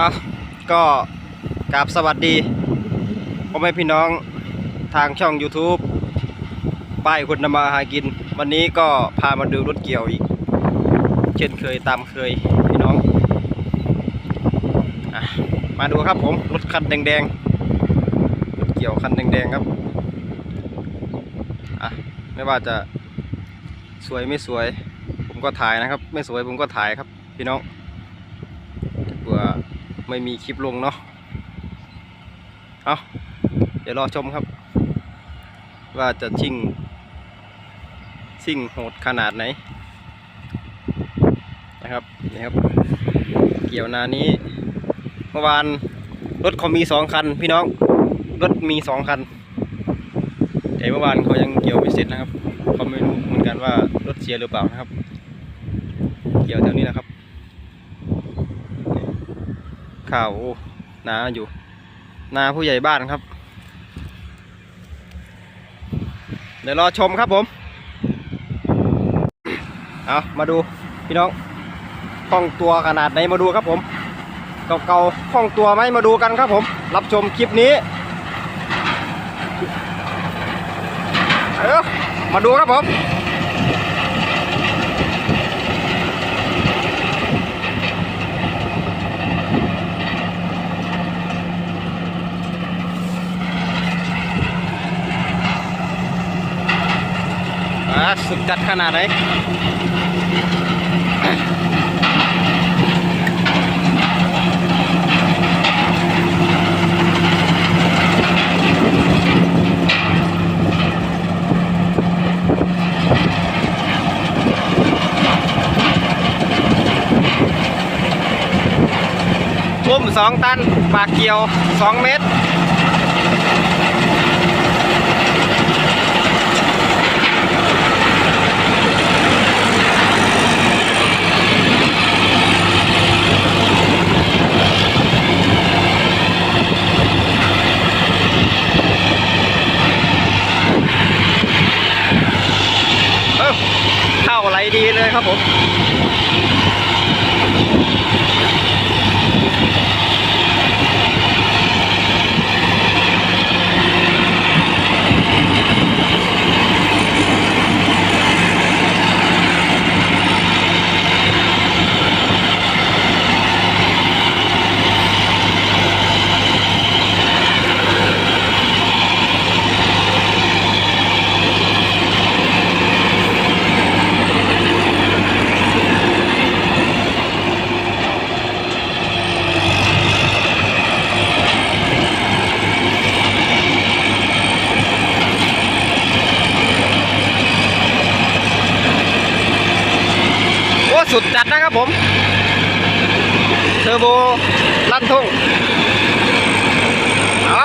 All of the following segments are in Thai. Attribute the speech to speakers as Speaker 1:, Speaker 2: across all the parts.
Speaker 1: อะก็กราบสวัสดีพ่อแม่พี่น้องทางช่อง YouTube ป้ายคนนำมาหากิน วันนี้ก็พามาดูรถเกี่ยวอีก เช่นเคยตามเคยพี่น้องอมาดูครับผมรถคันแดงๆรถเกี่ยวคันแดงๆครับอะไม่ว่าจะสวยไม่สวย ผมก็ถ่ายนะครับ ไม่สวยผมก็ถ่ายครับ พี่น้องเผื่อไม่มีคลิปลงเนาะเอาเดี๋ยวรอชมครับ ว่าจะชิ่งซิ่งโหดขนาดไหน นะครับนี่ครับ เกี่ยวนานี้ เมื่อวานรถเขามีสองคัน พี่น้องรถมีสองคันแต่เมื่อวานเขายังเกี่ยวไม่เสร็จนะครับเขาไม่รู้เหมือนกันว่ารถเสียหรือเปล่านะครับ เกี่ยวแถวนี้นะครับ ขาวโอ้นาอยู่ นาผู้ใหญ่บ้านครับ เดี๋ยวรอชมครับผม เอามาดูพี่น้องคล่องตัวขนาดไหนมาดูครับผมเก่าๆคล่องตัวไหมมาดูกันครับผม รับชมคลิปนี้เออมาดูครับผม อ่าสุดจัดขนาดไหนทุ่มสองตัน ปากเกี่ยวสองเมตร เอ้าเข้าไหลดีเลยครับผม ผมเทอร์โบลั่นทุ่งเอา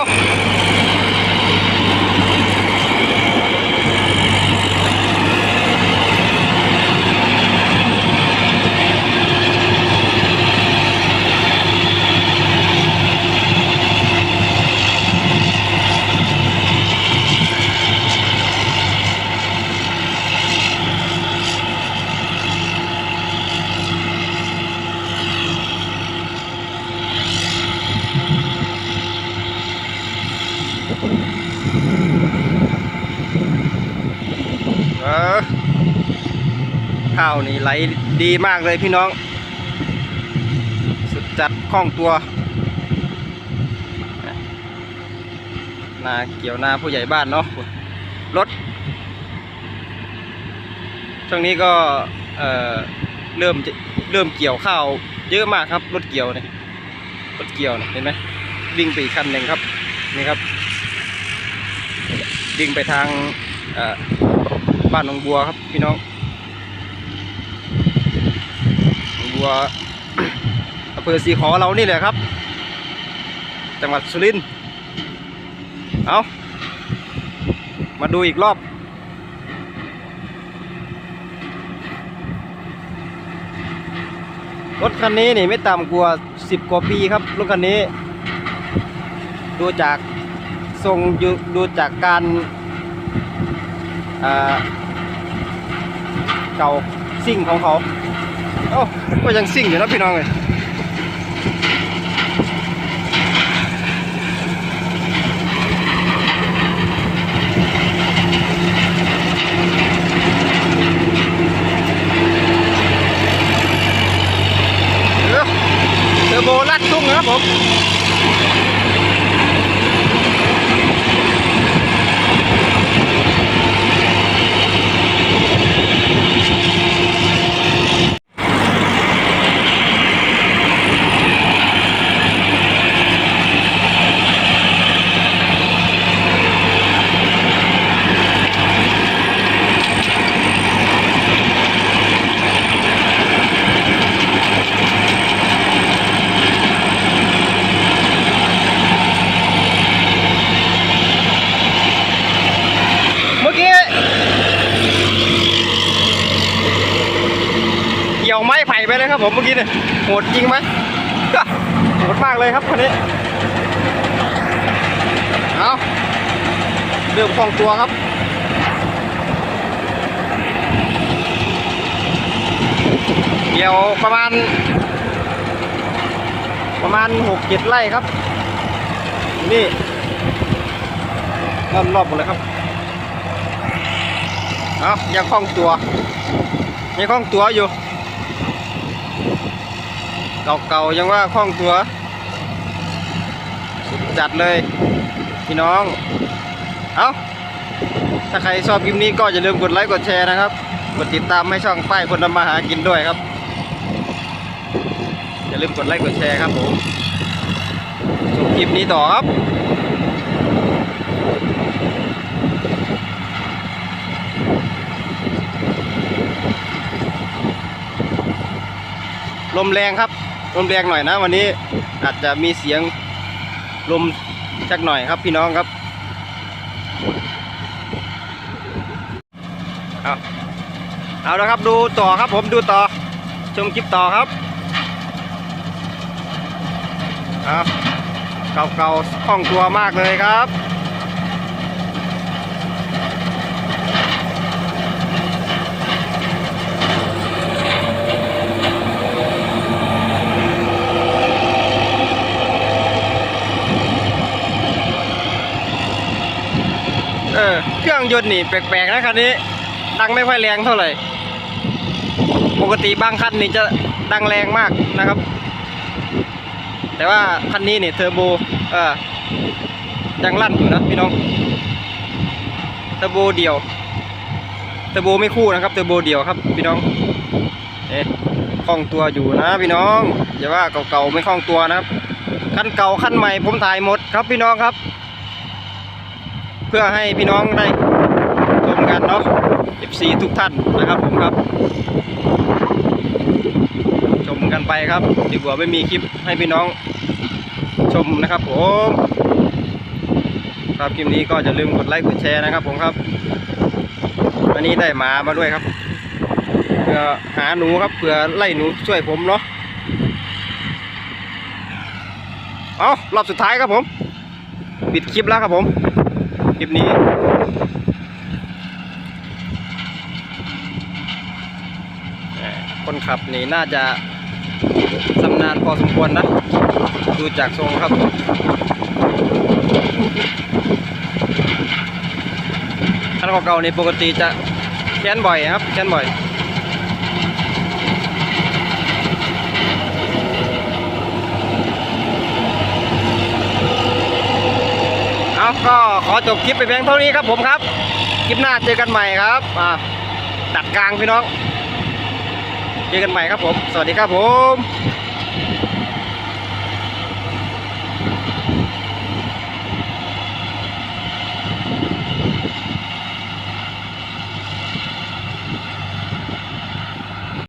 Speaker 1: เออข้าวนี่ไหลดีมากเลยพี่น้อง สุดจัดคล่องตัว นาเกี่ยวนาผู้ใหญ่บ้านเนาะรถ ช่วงนี้ก็ เอ่อ เริ่มเริ่มเกี่ยวข้าวเยอะมากครับ รถเกี่ยวเนี่ยรถเกี่ยวเนี่ยเห็นไหมวิ่งไปอีกคันหนึ่งครับ นี่ครับ วิ่งไปทางเอ่อบ้านหนองบัวครับพี่น้องหนองบัวอำเภอสีขอเรานี่แหละครับ จังหวัดสุรินทร์เอามาดูอีกรอบรถคันนี้นี่ไม่ต่ำกว่าสิบกว่าปีครับรถคันนี้ ดูจาก ทรงยู่ดูจากการเก่าซิ่งของเขาเอ้ก็ยังซิ่งอยู่นะพี่น้องเลยเดี๋ยวเทอร์โบลัดตุ้งนะครับผม เมื่อกี้เกี่ยว ไม้ไผ่ไปเลยครับผมเมื่อกี้เนี่ยโหดจริงไหมโหดมากเลยครับคันนี้เอาเริ่มคล่องตัวครับเกี่ยวประมาณ ประมาณหกเจ็ดไร่ครับ นี่รอบรอบหมดเลยครับเอายังคล่องตัวยังคล่องตัวอยู่ เก่าๆยังว่าคล่องตัว สุดจัดเลย พี่น้อง เอาถ้าใครชอบคลิปนี้ก็อย่าลืมกดไลค์กดแชร์นะครับ กดติดตามให้ช่องป้ายคนทำมาหากินด้วยครับ อย่าลืมกดไลค์กดแชร์ครับผมชมคลิปนี้ต่อครับลมแรงครับ ลมแรงหน่อยนะ วันนี้อาจจะมีเสียงลมจักหน่อยครับพี่น้องครับเอาเอาและครับดูต่อครับผมดูต่อ ชมคลิปต่อครับเอาเก่าๆคล่องตัวมากเลยครับ เออเครื่อง ยนต์นี่แปลกๆนะคันนี้ ดังไม่ค่อยแรงเท่าไหร่ ปกติบางคันนี่จะดังแรงมากนะครับ แต่ว่าคันนี้เนี่ยเทอร์โบเออยังลั่นอยู่นะพี่น้องเทอร์โบเดียวเทอร์โบไม่คู่นะครับเทอร์โบเดียวครับ พี่น้องเอ๊ะคล่องตัวอยู่นะพี่น้องอย่าว่าเก่าๆไม่คล่องตัวนะครับคันเก่าคันใหม่ผมถ่ายหมดครับพี่น้องครับ เพื่อให้พี่น้องได้ชมกันเนาะ FC ทุกท่านนะครับผมครับ ชมกันไปครับดีกว่าไม่มีคลิปให้พี่น้องชมนะครับผมครับคลิปนี้ก็จะลืมกดไลค์กดแชร์นะครับผมครับวันนี้ได้หมามาด้วยครับเพื่อหาหนูครับเพื่อไล่หนูช่วยผมเนาะเอารอบสุดท้ายครับผม ปิดคลิปแล้วครับผม คลิปนี้คนขับนี่น่าจะสำนานพอสมควรนะ ดูจากทรงครับคันเก่าๆนี่ปกติจะแค้นบ่อยครับแค้นบ่อย เอาก็ขอจบคลิปไปเพียงเท่านี้ครับผมครับ คลิปหน้าเจอกันใหม่ครับอ่าตัดกลางพี่น้อง เจอกันใหม่ครับผม สวัสดีครับผม